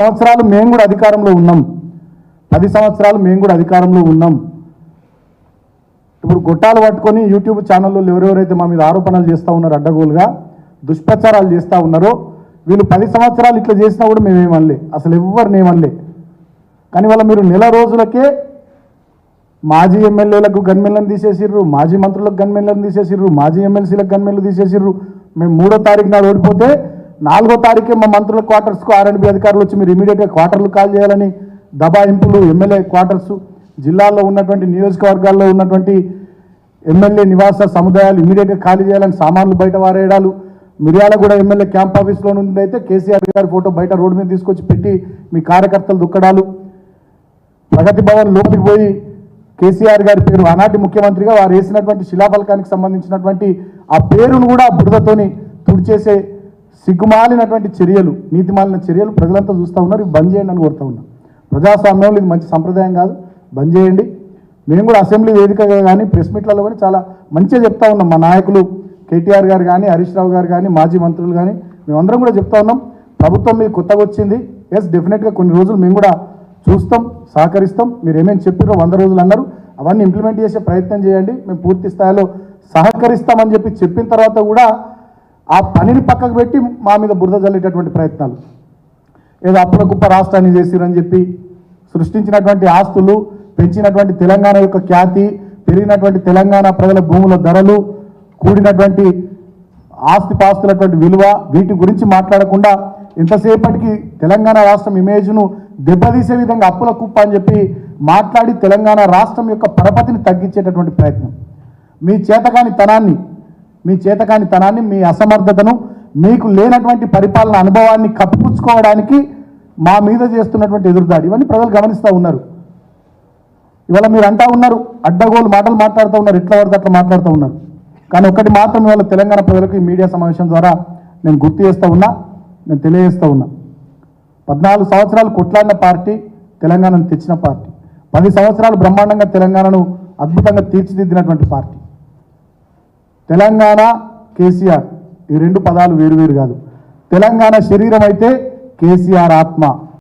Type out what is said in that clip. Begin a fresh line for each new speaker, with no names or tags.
సంవత్సరాలు మేము కూడా అధికారంలో ఉన్నాం. పది సంవత్సరాలు మేము కూడా అధికారంలో ఉన్నాం. ఇప్పుడు గొట్టాలు పట్టుకొని యూట్యూబ్ ఛానల్లో ఎవరెవరైతే మా మీద ఆరోపణలు చేస్తూ ఉన్నారు అడ్డగోలుగా దుష్ప్రచారాలు చేస్తూ ఉన్నారో వీళ్ళు పది సంవత్సరాలు ఇట్లా చేసినా కూడా మేమేమనలే అసలు ఎవరిని కానీ వాళ్ళ మీరు నెల రోజులకే మాజీ ఎమ్మెల్యేలకు గన్మెన్లను తీసేసిర్రు మాజీ మంత్రులకు గన్మెన్లను తీసేసిర్రు మాజీ ఎమ్మెల్సీలకు గన్మెన్లు తీసేసిర్రు. మేము మూడో తారీఖు నాడు ఓడిపోతే నాలుగో తారీఖే మా మంత్రుల క్వార్టర్స్కు ఆర్ఎండ్బి అధికారులు వచ్చి మీరు ఇమీడియట్గా క్వార్టర్లు కాల్ చేయాలని దబాయింపులు ఎమ్మెల్యే క్వార్టర్స్ జిల్లాల్లో ఉన్నటువంటి నియోజకవర్గాల్లో ఉన్నటువంటి ఎమ్మెల్యే నివాస సముదాయాలు ఇమీడియట్గా ఖాళీ చేయాలని సామాన్లు బయట వారేయడాలు. మిర్యాలగూడ ఎమ్మెల్యే క్యాంప్ ఆఫీస్లో నుండి అయితే కేసీఆర్ గారి ఫోటో బయట రోడ్డు మీద తీసుకొచ్చి పెట్టి మీ కార్యకర్తలు దుక్కడాలు. ప్రగతి భవన్ లోపలికి పోయి కేసీఆర్ గారి పేరు ఆనాటి ముఖ్యమంత్రిగా వారు వేసినటువంటి శిలాఫలకానికి సంబంధించినటువంటి ఆ పేరును కూడా బురదతోని తుడిచేసే సిగ్గుమాలినటువంటి చర్యలు నీతిమాలిన చర్యలు ప్రజలంతా చూస్తూ ఉన్నారు ఇవి బంద్ చేయండి అని కోరుతా ఉన్నాం. ప్రజాస్వామ్యంలో ఇది మంచి సంప్రదాయం కాదు బంద్ చేయండి. మేము కూడా అసెంబ్లీ వేదికగా కానీ ప్రెస్ మీట్లలో కానీ చాలా మంచిగా చెప్తా ఉన్నాం. మా నాయకులు కేటీఆర్ గారు కానీ హరీష్ రావు గారు కానీ మాజీ మంత్రులు కానీ మేమందరం కూడా చెప్తా ఉన్నాం. ప్రభుత్వం మీకు కొత్తగా వచ్చింది. ఎస్ డెఫినెట్గా కొన్ని రోజులు మేము కూడా చూస్తాం సహకరిస్తాం. మీరు ఏమేమి చెప్పారో వంద రోజులు అన్నారు. అవన్నీ ఇంప్లిమెంట్ చేసే ప్రయత్నం చేయండి. మేము పూర్తి స్థాయిలో సహకరిస్తామని చెప్పి చెప్పిన తర్వాత కూడా ఆ పనిని పక్కకు పెట్టి మా మీద బురద జల్లేటటువంటి ప్రయత్నాలు. ఏదో అప్పుల కుప్ప రాష్ట్రాన్ని చేసిరని చెప్పి సృష్టించినటువంటి ఆస్తులు పెంచినటువంటి తెలంగాణ యొక్క ఖ్యాతి పెరిగినటువంటి తెలంగాణ ప్రజల భూముల ధరలు కూడినటువంటి ఆస్తి పాస్తులటువంటి విలువ వీటి గురించి మాట్లాడకుండా ఇంతసేపటికి తెలంగాణ రాష్ట్రం ఇమేజ్ను దెబ్బతీసే విధంగా అప్పుల కుప్ప అని చెప్పి మాట్లాడి తెలంగాణ రాష్ట్రం యొక్క పరపతిని తగ్గించేటటువంటి ప్రయత్నం. మీ చేతకాని తనాన్ని మీ చేతకాని తనాన్ని మీ అసమర్థతను మీకు లేనటువంటి పరిపాలన అనుభవాన్ని కప్పిపుచ్చుకోవడానికి మా మీద చేస్తున్నటువంటి ఎదురుదాడి. ఇవన్నీ ప్రజలు గమనిస్తూ ఉన్నారు. ఇవాళ మీరు అంటా ఉన్నారు అడ్డగోలు మాటలు మాట్లాడుతూ ఉన్నారు ఇట్లా పడితే అట్లా మాట్లాడుతూ ఉన్నారు. కానీ ఒకటి మాత్రం ఇవాళ తెలంగాణ ప్రజలకు ఈ మీడియా సమావేశం ద్వారా నేను గుర్తు చేస్తూ ఉన్నా నేను తెలియజేస్తూ ఉన్నా. పద్నాలుగు సంవత్సరాలు కొట్లాడిన పార్టీ తెలంగాణను తెచ్చిన పార్టీ. పది సంవత్సరాలు బ్రహ్మాండంగా తెలంగాణను అద్భుతంగా తీర్చిదిద్దినటువంటి పార్టీ. తెలంగాణ కేసీఆర్. ఈ రెండు పదాలు వేరువేరు కాదు. తెలంగాణ శరీరం అయితే కేసీఆర్ ఆత్మ.